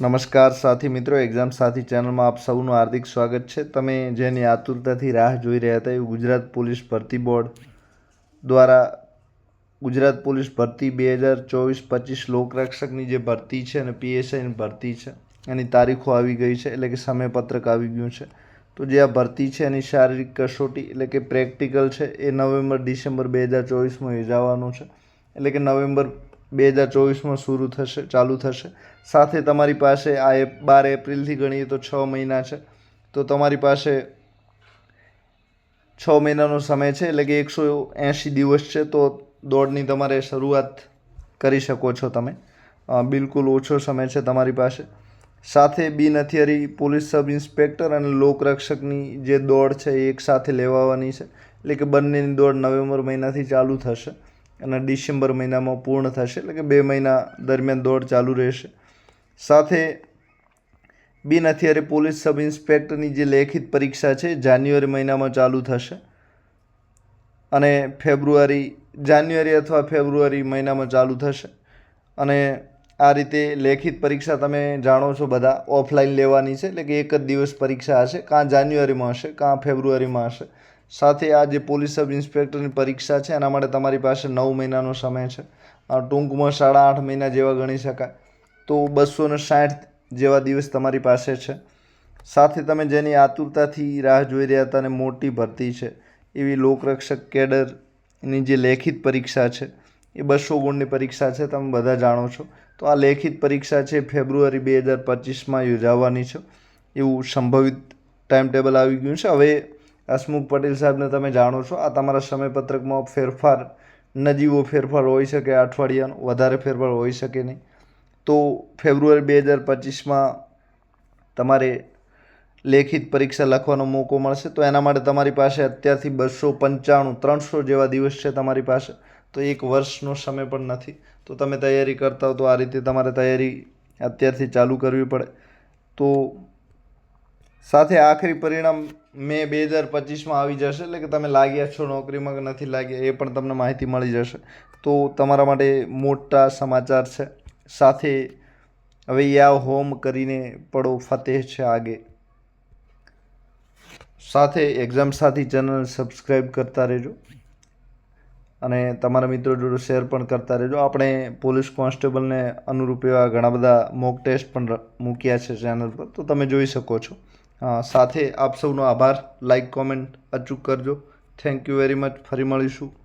નમસ્કાર સાથી મિત્રો એક્ઝામ સાથી ચેનલમાં આપ સૌનું હાર્દિક સ્વાગત છે. તમે જેની આતુરતાથી રાહ જોઈ રહ્યા હતા એ ગુજરાત પોલીસ ભરતી બોર્ડ દ્વારા ગુજરાત પોલીસ ભરતી બે હજાર ચોવીસ પચીસ લોકરક્ષકની જે ભરતી છે અને પીએસઆઈની ભરતી છે, એની તારીખો આવી ગઈ છે, એટલે કે સમયપત્રક આવી ગયું છે. તો જે આ ભરતી છે એની શારીરિક કસોટી, એટલે કે પ્રેક્ટિકલ છે, એ નવેમ્બર ડિસેમ્બર બે હજાર ચોવીસમાં યોજાવાનું છે. એટલે કે નવેમ્બર બે હજાર ચોવીસમાં શરૂ થશે, ચાલુ થશે. સાથે તમારી પાસે આ એપ બાર એપ્રિલથી ગણીએ તો છ મહિના છે. તો તમારી પાસે છ મહિનાનો સમય છે, એટલે કે એકસો એંશી દિવસ છે, તો દોડની તમારે શરૂઆત કરી શકો છો તમે. બિલકુલ ઓછો સમય છે તમારી પાસે. સાથે બિન હથિયારી પોલીસ સબ ઇન્સ્પેક્ટર અને લોકરક્ષકની જે દોડ છે એ એકસાથે લેવાવાની છે. એટલે કે બંનેની દોડ નવેમ્બર મહિનાથી ચાલુ થશે. અને ડિસેમ્બર મહિનામાં પૂર્ણ થશે, એટલે કે બે મહિના દરમિયાન દોડ ચાલુ રહેશે. સાથે બિન અત્યારે પોલીસ સબ ઇન્સ્પેક્ટરની જે લેખિત પરીક્ષા છે, જાન્યુઆરી મહિનામાં ચાલુ થશે. અને ફેબ્રુઆરી, જાન્યુઆરી અથવા ફેબ્રુઆરી મહિનામાં ચાલુ થશે. અને આ રીતે લેખિત પરીક્ષા તમે જાણો છો બધા ઓફલાઈન લેવાની છે, એટલે કે એક જ દિવસ પરીક્ષા હશે. કાં જાન્યુઆરીમાં હશે, કાં ફેબ્રુઆરીમાં હશે. સાથે આ જે પોલીસ સબ ઇન્સ્પેક્ટરની પરીક્ષા છે, એના માટે તમારી પાસે નવ મહિનાનો સમય છે. ટૂંકમાં સાડા આઠ મહિના જેવા ગણી શકાય. તો બસો ને સાઠ જેવા દિવસ તમારી પાસે છે. સાથે તમે જેની આતુરતાથી રાહ જોઈ રહ્યા હતા અને મોટી ભરતી છે, એવી લોકરક્ષક કેડરની જે લેખિત પરીક્ષા છે, એ બસો ગુણની પરીક્ષા છે, તમે બધા જાણો છો. તો આ લેખિત પરીક્ષા છે ફેબ્રુઆરી બે હજાર પચીસમાં યોજાવાની છે. એવું સંભવિત ટાઈમ ટેબલ આવી ગયું છે. હવે હસમુખ પટેલ સાહેબને તમે જાણો છો, આ તમારા સમયપત્રકમાં ફેરફાર, નજીવો ફેરફાર હોઈ શકે, અઠવાડિયાનો વધારે ફેરફાર હોઈ શકે નહીં. તો ફેબ્રુઆરી બે હજાર પચીસમાં તમારે લેખિત પરીક્ષા લખવાનો મોકો મળશે. તો એના માટે તમારી પાસે અત્યારથી બસો પંચાણું, ત્રણસો જેવા દિવસ છે તમારી પાસે. તો એક વર્ષનો સમય પણ નથી. તો તમે તૈયારી કરતા હો તો આ રીતે તમારે તૈયારી અત્યારથી ચાલુ કરવી પડે. તો સાથે આખરી પરિણામ મે બે હજાર પચીસમાં આવી જશે, એટલે કે તમે લાગ્યા છો નોકરીમાં કે નથી લાગ્યા, એ પણ તમને માહિતી મળી જશે. તો તમારા માટે મોટા સમાચાર છે. સાથે હવે યા હોમ કરીને પડો ફતેહ છે આગે. સાથે એક્ઝામ સાથી ચેનલ સબસ્ક્રાઈબ કરતા રહેજો. અને તમારા મિત્રો જોડે શેર પણ કરતા રહેજો. આપણે પોલીસ કોન્સ્ટેબલને અનુરૂપ એવા ઘણા બધા મોક ટેસ્ટ પણ મૂક્યા છે ચેનલ પર. તો તમે જોઈ શકો છો. સાથે આપ સૌનો આભાર. લાઈક કોમેન્ટ અચૂક કરજો. થેન્ક યુ વેરી મચ ફરી મળીશું.